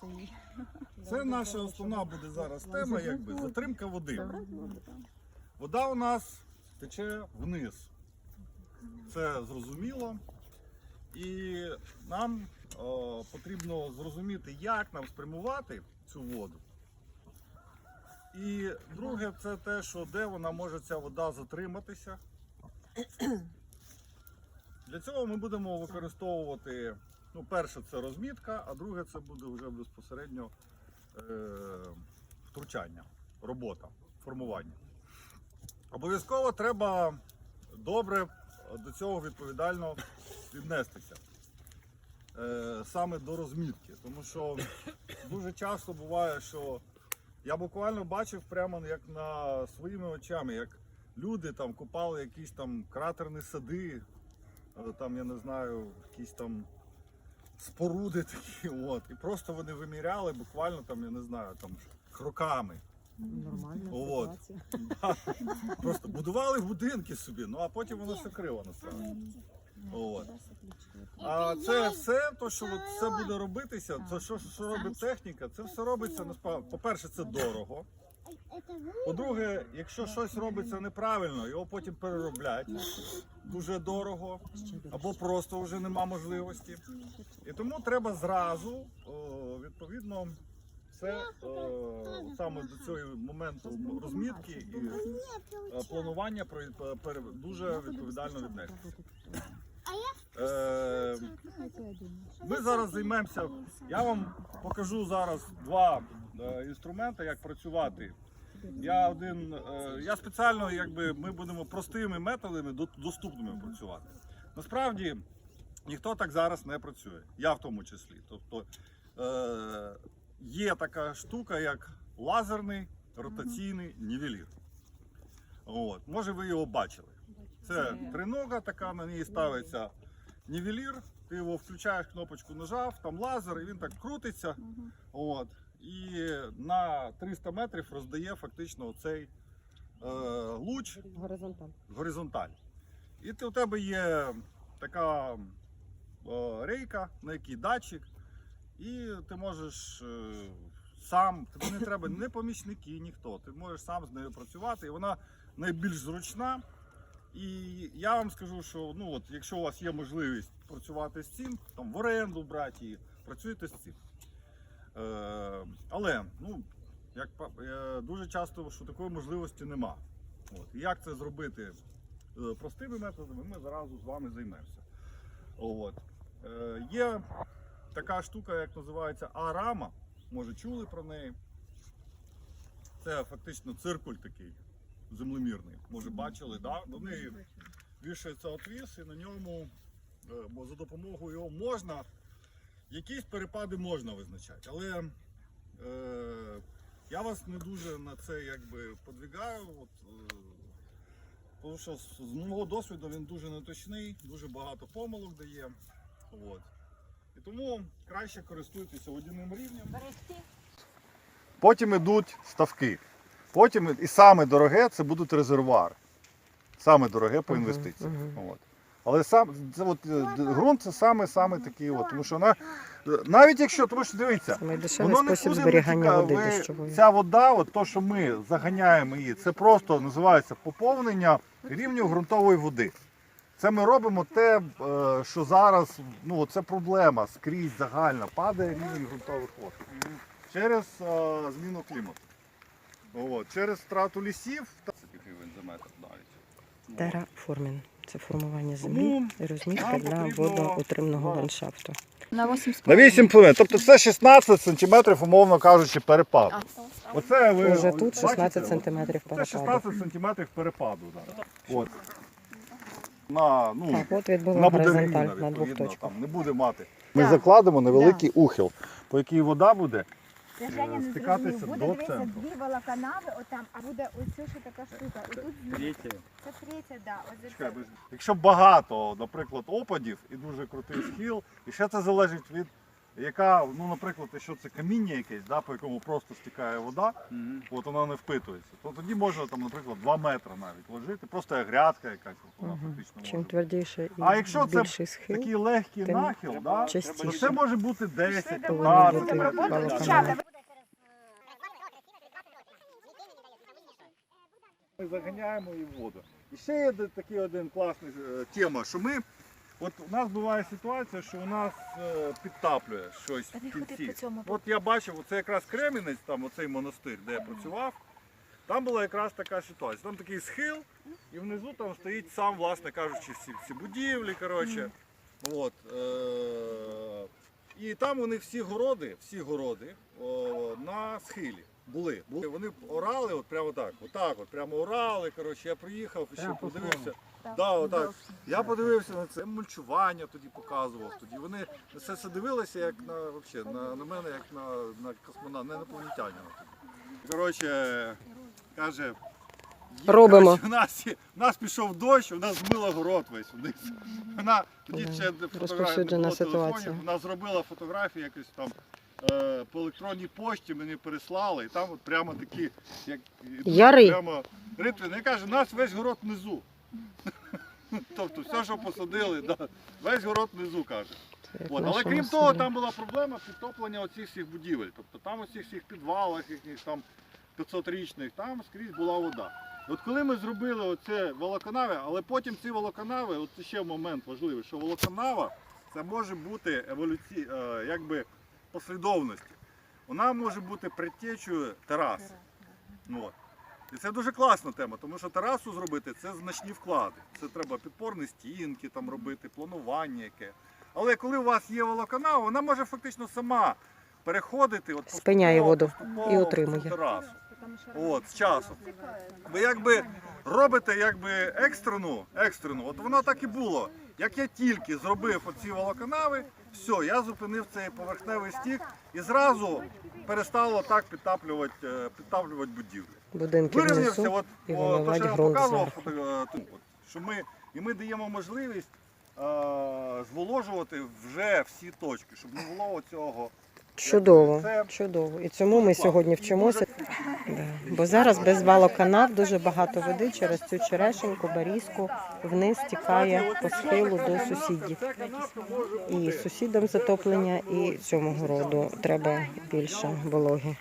подобається їй. Це наша основна буде зараз тема, якби затримка води. Вода у нас тече вниз. Це зрозуміло. І нам о, потрібно зрозуміти, як нам спрямувати цю воду. І друге, це те, що де вона може ця вода затриматися. Для цього ми будемо використовувати, ну, перше, це розмітка, а друге це буде вже безпосередньо е, втручання, робота, формування. Обов'язково треба добре до цього відповідально віднестися. Е, саме до розмітки. Тому що дуже часто буває, що я буквально бачив прямо як на своїми очами, як люди там купали якісь там кратерні сади, е, там, я не знаю, якісь там споруди такі, от. І просто вони виміряли буквально там, я не знаю, там кроками. Нормальна От. ситуація. Просто будували будинки собі, ну а потім воно все криво насправді. От. А це все, то що от все буде робитися, це що, що робить техніка, це все робиться насправді. По-перше, це дорого. По-друге, якщо щось робиться неправильно, його потім перероблять дуже дорого, або просто вже нема можливості. І тому треба зразу, відповідно, це саме до цього моменту розмітки і е, планування про- пере- дуже відповідально віднестися. Е, ми зараз займемося. Я вам покажу зараз два е, інструменти, як працювати. Я один, е, я спеціально, якби ми будемо простими методами доступними працювати. Насправді ніхто так зараз не працює, я в тому числі. Тобто е, є така штука, як лазерний ротаційний нівелір. От. Може ви його бачили. Це тринога така, на ній ставиться нівелір, ти його включаєш, кнопочку нажав, там лазер, і він так крутиться. От, і на 300 метрів роздає фактично оцей е, луч Горизонталь. горизонталь. І ти, у тебе є така е, рейка, на якій датчик, і ти можеш е, сам, тобі не треба ні помічники, ніхто. Ти можеш сам з нею працювати, і вона найбільш зручна. І я вам скажу, що ну от, якщо у вас є можливість працювати з цим, там в оренду брати її, працюйте з цим. Е, але ну, як, е, дуже часто що такої можливості нема. От. Як це зробити е, простими методами, ми зразу з вами займемося. От. Є така штука, як називається арама. Може чули про неї. Це фактично циркуль такий землемірний. Може бачили, да? до неї вішається отвіс і на ньому бо за допомогою його можна, якісь перепади можна визначати. Але е, я вас не дуже на це якби подвігаю. От, е, тому що з, з мого досвіду він дуже неточний, дуже багато помилок дає. От. І тому краще користуйтеся водяним рівнем. Потім йдуть ставки. Потім і саме дороге це будуть резервуари. Саме дороге по інвестиціях. От. Але сам це от, е, ґрунт це саме саме такий, от, тому що вона навіть якщо, тому що дивіться, воно спосіб не зберігання води дощової. Ця вода, от то, що ми заганяємо її, це просто називається поповнення рівню ґрунтової води. Це ми робимо те, е, що зараз ну, це проблема скрізь загальна, падає рівень ґрунтових вод. Через е, зміну клімату. От, через втрату лісів. та- гривень за метр навіть. Тераформін. Це формування землі і розмітка для два. ландшафту. На 8 На 8. Тобто це 16 сантиметрів, умовно кажучи, перепаду. Оце ви Уже тут 16 сантиметрів Це перепаду. 16 сантиметрів перепаду. Да. От. На, ну, Так, от відбула буде горизонталь на двох відповідно, точках. там не буде мати. Ми закладемо невеликий ухил, по якій вода буде. Це Женя не стикатися зрозумів. Буде дивитися дві волоканави, отам, а буде ось ще така штука. Отут Третє. це третя, да. Ось за Чекай, це. бо- Якщо багато, наприклад, опадів і дуже крутий схил, і ще це залежить від яка, ну, наприклад, якщо це каміння якесь, да, по якому просто стікає вода, от вона не впитується, то тоді можна, там, наприклад, 2 метри навіть ложити, просто як грядка якась, от вона Мгм. фактично Чим може. твердіше і А якщо це більший схил, Такий легкий тим нахил, да, то частіше. це може бути 10, Пішли 15. домой, Будемо Будемо роботу, балакати. дівчата. Ми заганяємо її в воду. І ще є де- такий один класний е, тема, що ми. От у нас буває ситуація, що у нас е, підтаплює щось Та в кінці. цьому. От я бачив, оце якраз Кремінець, там оцей монастир, де я працював. Там була якраз така ситуація. Там такий схил, і внизу там стоїть сам, власне кажучи, всі, всі будівлі. Коротше. От, е- і там вони всі городи, всі городи о, на схилі. Були. були. Вони орали от прямо так. Отак, от прямо орали. Коротше, я приїхав ще Прямо подивився. Так. Да, отак. Я подивився на це мульчування тоді показував. Тоді вони на це дивилися як на, вообще, на, на мене, як на, на космонавта, на інопланетянина. Коротше, каже. «Є, Робимо. коротше, У нас, у нас пішов дощ, у нас змила город весь вниз. Вона тоді ще не було телефонів, ситуація. Вона зробила фотографії якось там по електронній пошті мені переслали, і там от прямо такі, як Яри. прямо ритвини. Я кажу, у нас весь город внизу. Тобто все, що посадили, да, весь город внизу каже. От, але крім того, там була проблема підтоплення оцих всіх будівель. Тобто там оцих всіх підвалах, їхніх там 500-річних, там скрізь була вода. От коли ми зробили оце волоконави, але потім ці волоконави, от ще момент важливий, що волоконава це може бути еволюції, е, якби послідовності. Вона може бути предтечею тераси. От. І це дуже класна тема, тому що терасу зробити це значні вклади. Це треба підпорні стінки там робити, планування яке. Але коли у вас є волоконава, вона може фактично сама переходити от Спиняє воду і в утримує. терасу. От, з часом. Ви якби робите якби екстрену, екстрену, от воно так і було. Як я тільки зробив оці волоконави, все, я зупинив цей поверхневий стік і зразу перестало так підтаплювати, е, підтаплювати будівлі. Будинки Вирівнявся, от, і то, що я показував, е, от, що ми, і ми даємо можливість е, зволожувати вже всі точки, щоб не було оцього. Чудово, чудово. І цьому ми сьогодні вчимося. Бо зараз без валоканав дуже багато води через цю черешеньку, барізку вниз тікає по схилу до сусідів. І сусідам затоплення, і цьому городу треба більше вологи.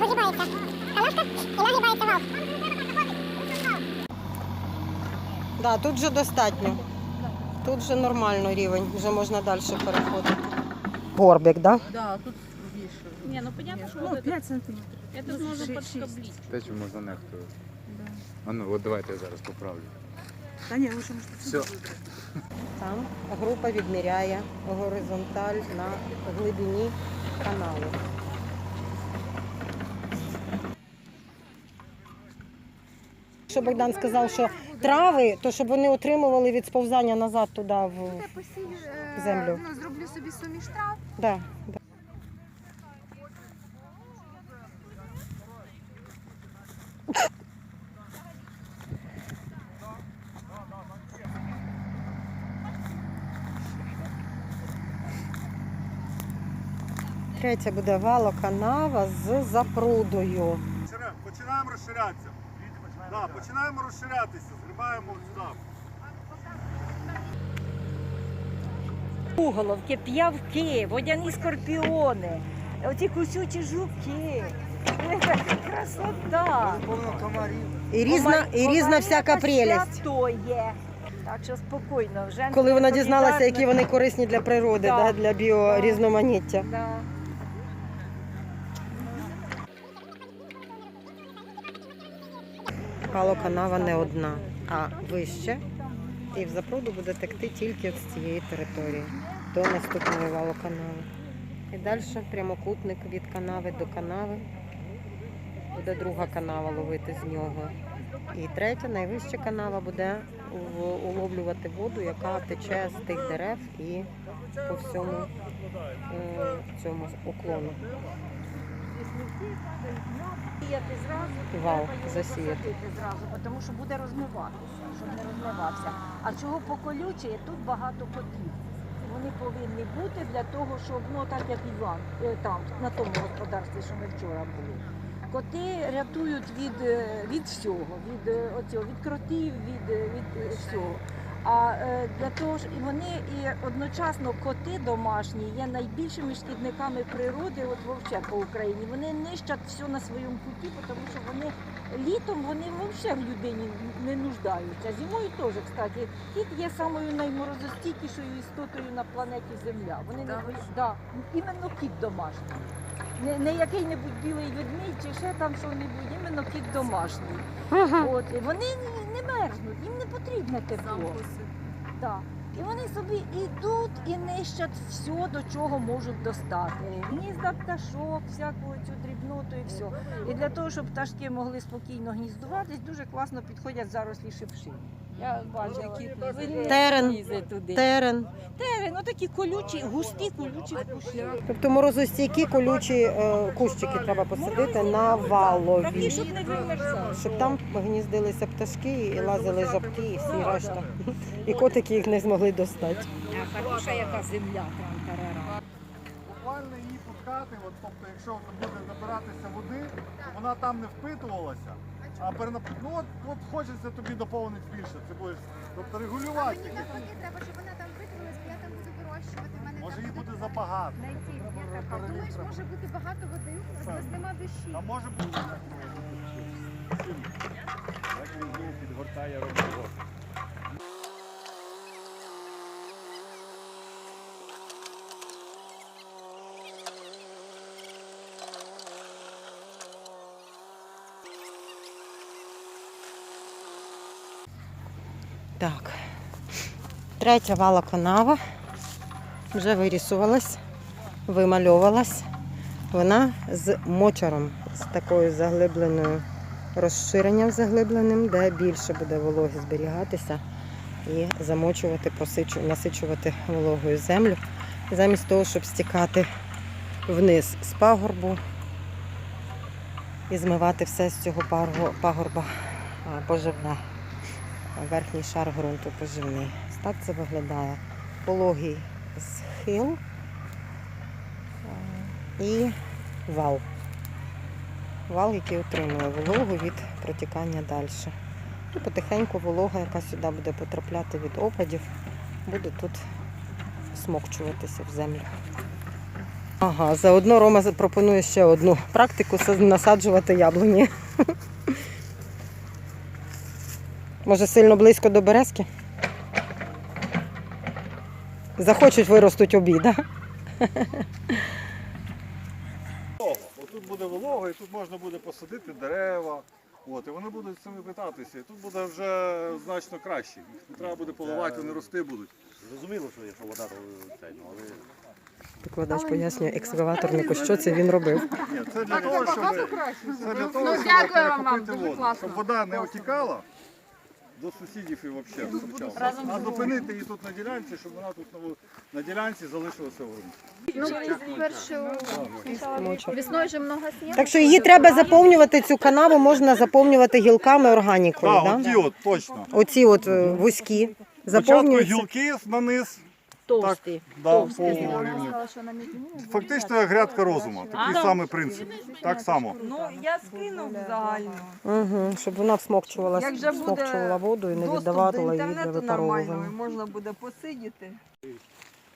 Вигибається. Канавка і нагибається вал. Да, тут вже достатньо. Тут вже нормально рівень, вже можна далі переходити. Горбик, так? Да? Да, тут більше. Не, ну понятно, что Ну, 5 сантиметрів. это ну, можно шесть- подскоблить. Те, чим можна нехтувати. Да. А ну, от давайте я зараз поправлю. Та ні, лише можете Все. Там група відміряє горизонталь на глибині каналу. Що Богдан сказав, що трави, то щоб вони отримували від сповзання назад туди. В... Я посію, е, Землю. Ну, зроблю собі суміш трав. Да, да. Третя буде валоканава з запрудою. Починаємо розширятися. Да, починаємо розширятися, згрібаємо сюди. Пуголовки, п'явки, водяні скорпіони, оці кусючі жуки. Красота! І різна, і різна всяка прелість. То є. Так що спокійно. Вже Коли вона дізналася, які вони корисні для природи, Да. да, для біорізноманіття. Да. Валоканава не одна, а вище. І в запруду буде текти тільки з цієї території до наступної валоканави. І далі прямокутник від канави до канави. Буде друга канава ловити з нього. І третя, найвища канава буде уловлювати воду, яка тече з тих дерев і по всьому е, цьому уклону. Засіяти зразу, треба засіяти. посадити зразу, тому що буде розмиватися, щоб не розмивався. А чого поколюче, тут багато котів. І Вони повинні бути для того, щоб, ну так як Іван, е, там, на тому господарстві, що ми вчора були. Коти рятують від, е, від всього, від е, оцього, від кротів, від, е, від е, всього. А е, для того ж і вони і одночасно коти домашні є найбільшими шкідниками природи, от вовче по Україні. Вони нищать все на своєму путі, тому що вони літом вони взагалі в людині не нуждаються. Зимою теж, кстати, кіт є самою найморозостійкішою істотою на планеті Земля. Вони не бої- да, іменно кіт домашній. Не, не який-небудь білий ведмідь чи ще там що-небудь, іменно кіт домашній. От, і вони не, не мерзнуть, їм не потрібне тепло. Да. І вони собі йдуть і нищать все, до чого можуть достати. Гнізда пташок, всяку цю дрібноту і все. І для того, щоб пташки могли спокійно гніздуватись, дуже класно підходять зарослі шипшин. Я бачу, які Терен. Терен. Терен, ну такі колючі, густі колючі кущі. Тобто морозостійкі колючі е, кущики треба посадити на Такі, валові. щоб не вимерзали. Щоб там гніздилися пташки і лазили жабки і всі решта. І котики їх не змогли достати. Хороша яка земля там тарара. Буквально її пускати, от, тобто, якщо буде набиратися води, вона там не впитувалася. А перенап... ну, от, от хочеться тобі доповнити більше. Це будеш тобто регулювати. Мені навпаки треба, щоб вона там витрималась, бо я там буду вирощувати. В мене Може там їй буде забагато. Найти, Я така, думаєш, може бути багато води, у нас нема дощі. А може бути. Як він знову підгортає роботу. Так. Третя вала канава вже вирісувалась, вимальовувалась. Вона з мочаром, з такою заглибленою розширенням заглибленим, де більше буде вологи зберігатися і замочувати, насичувати вологою землю, замість того, щоб стікати вниз з пагорбу і змивати все з цього пагорба поживне верхній шар ґрунту поживний. Так це виглядає. Пологий схил і вал. Вал, який утримує вологу від протікання далі. І потихеньку волога, яка сюди буде потрапляти від опадів, буде тут смокчуватися в землю. Ага, заодно Рома пропонує ще одну практику насаджувати яблуні. Може, сильно близько до березки? Захочуть виростуть обід, да? Тут буде волога, і тут можна буде посадити дерева. От, і вони будуть цим питатися. І тут буде вже значно краще. Їх не треба буде поливати, вони рости будуть. Зрозуміло, що якщо вода, то це, ну, але Викладач пояснює екскаваторнику, що це він робив. Ні, це для того, щоб це для того, щоб дякую вам, мам, дуже воду, класно. щоб вода не отікала до сусідів і взагалі встрічала. А зупинити її тут на ділянці, щоб вона тут на, на ділянці залишилася в ґрунті. Ну, першу весною же много снігу. Так що її треба заповнювати, цю канаву можна заповнювати гілками органікою. Так, Да? оті от, точно. Оці от е, вузькі Спочатку заповнюються. гілки на низ, Товстий. да, по. Фактично як грядка розуму. Такий самий принцип. Так само. Ну, я скинув загально. Угу, щоб вона всмокчувала, Як же буде всмокчувала воду і не Доступ віддавала її для інтернету нормального, і випаровування. можна буде посидіти.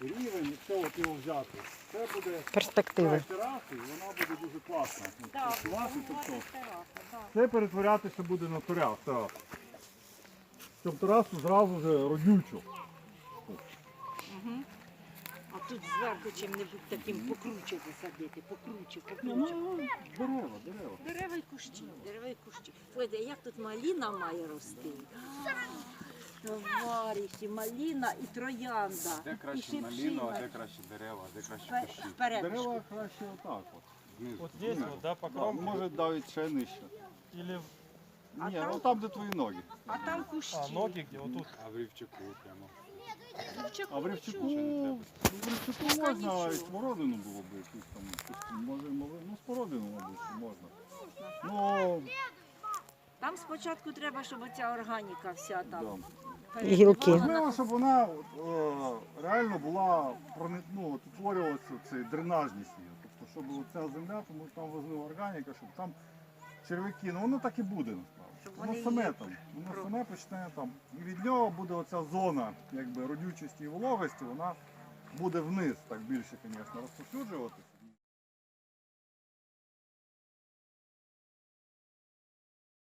Рівень, якщо от його взяти, це буде Перспективи. тераси, і вона буде дуже класна. Працювати, тобто це перетворятися буде на терас. терас. Щоб терасу зразу вже родючу. А тут зверху чим-небудь таким покруче посадити, покруче, Ну, покруче. дерева, дерева. Дерева й кущі, дерева й кущі. Слухайте, як тут маліна має рости? Товариші, маліна і троянда. Де краще маліно, а де краще дерева, а де краще Впе- кущі. Вперед. Дерева краще отак от. Знизу. от здесь, вот, да, по Да, кромке, може навіть ще нижче. или, Ні, ну там, де твої ноги. А там кущі. а, ноги где, вот тут. А в рівчаку прямо. А в Рівчаку, в Рівчаку можна і смородину було б якусь там. Може, може, ну смородину, мабуть, що можна. Ну, Там спочатку треба, щоб оця органіка вся там. Да. Гілки. Важливо, щоб вона е, реально була прони- ну, от утворювалася цей дренажність її. Тобто, щоб ця земля, тому що там важлива органіка, щоб там черв'яки, ну воно так і буде насправді. Щоб Воно вони саме її там, воно про- саме почне там. І від нього буде оця зона якби, родючості і вологості, вона буде вниз так більше, звісно, розповсюджуватися.